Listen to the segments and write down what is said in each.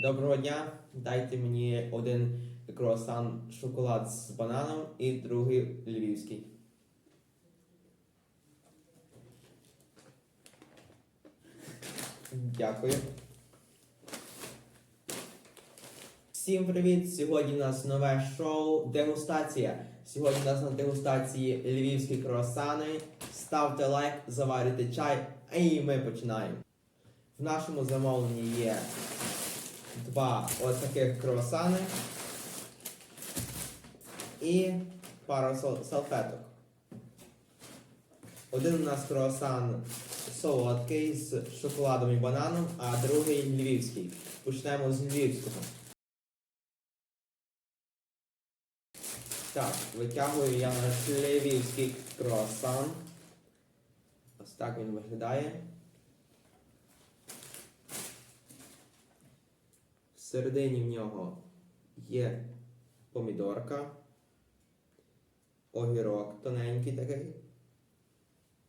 Доброго дня. Дайте мені один круасан шоколад з бананом і другий львівський. Дякую. Всім привіт! Сьогодні у нас нове шоу Дегустація. Сьогодні у нас на дегустації львівські круасани. Ставте лайк, заварюйте чай, і ми починаємо. В нашому замовленні є два ось таких круасани і сал- салфеток. Один у нас круасан солодкий з шоколадом і бананом, а другий львівський. Почнемо з львівського. Так, витягую я наш львівський круасан. Ось так він виглядає. Всередині в нього є помідорка, огірок тоненький такий,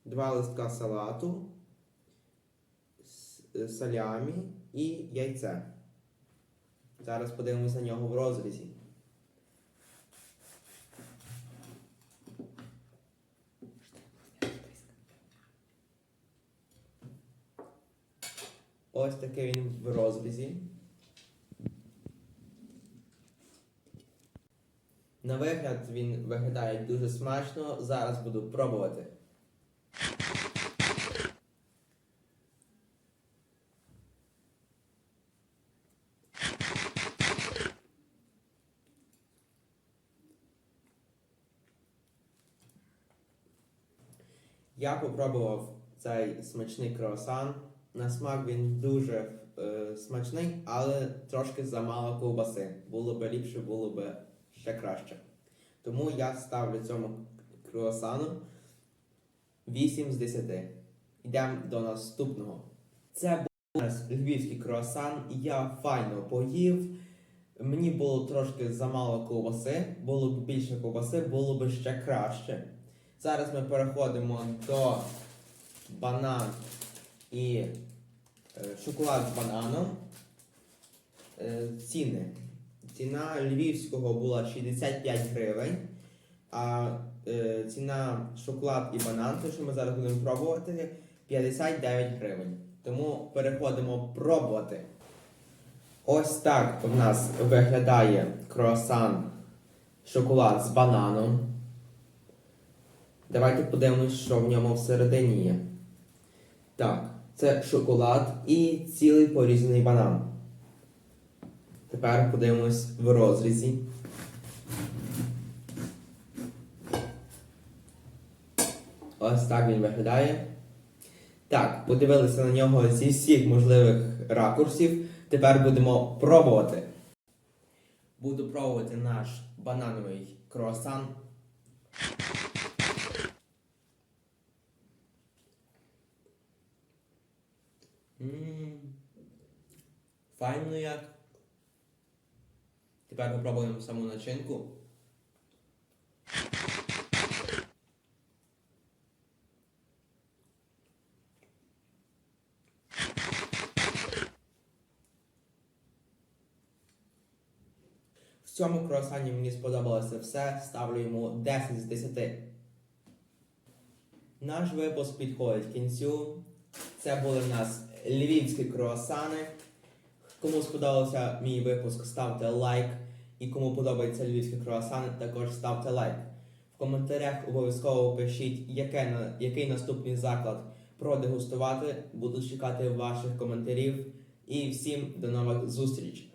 два листка салату, е, салямі і яйце. Зараз подивимось на нього в розрізі. Ось такий він в розрізі. На вигляд він виглядає дуже смачно. Зараз буду пробувати. Я попробував цей смачний круасан. На смак він дуже е, смачний, але трошки замало ковбаси. Було би ліпше, було би ще краще. Тому я ставлю цьому круасану 8 з 10. Йдемо до наступного. Це був у нас львівський круасан. Я файно поїв. Мені було трошки замало ковбаси, було б більше ковбаси, було б ще краще. Зараз ми переходимо до банан і е, шоколад з бананом. Е, ціни. Ціна львівського була 65 гривень, а е, ціна шоколад і банан, те, що ми зараз будемо пробувати, 59 гривень. Тому переходимо пробувати. Ось так в нас виглядає круасан шоколад з бананом. Давайте подивимось, що в ньому всередині є. Так, це шоколад і цілий порізаний банан. Тепер подивимось в розрізі. Ось так він виглядає. Так, подивилися на нього зі всіх можливих ракурсів. Тепер будемо пробувати. Буду пробувати наш банановий круасан. Файно як. Тепер попробуємо саму начинку. В цьому круасані мені сподобалося все. Ставлю йому 10 з 10. Наш випуск підходить кінцю. Це були в нас львівські круасани. Кому сподобався мій випуск, ставте лайк. І кому подобаються львівські круасани, також ставте лайк. В коментарях обов'язково пишіть, яке, який наступний заклад продегустувати. Буду чекати ваших коментарів. І всім до нових зустріч!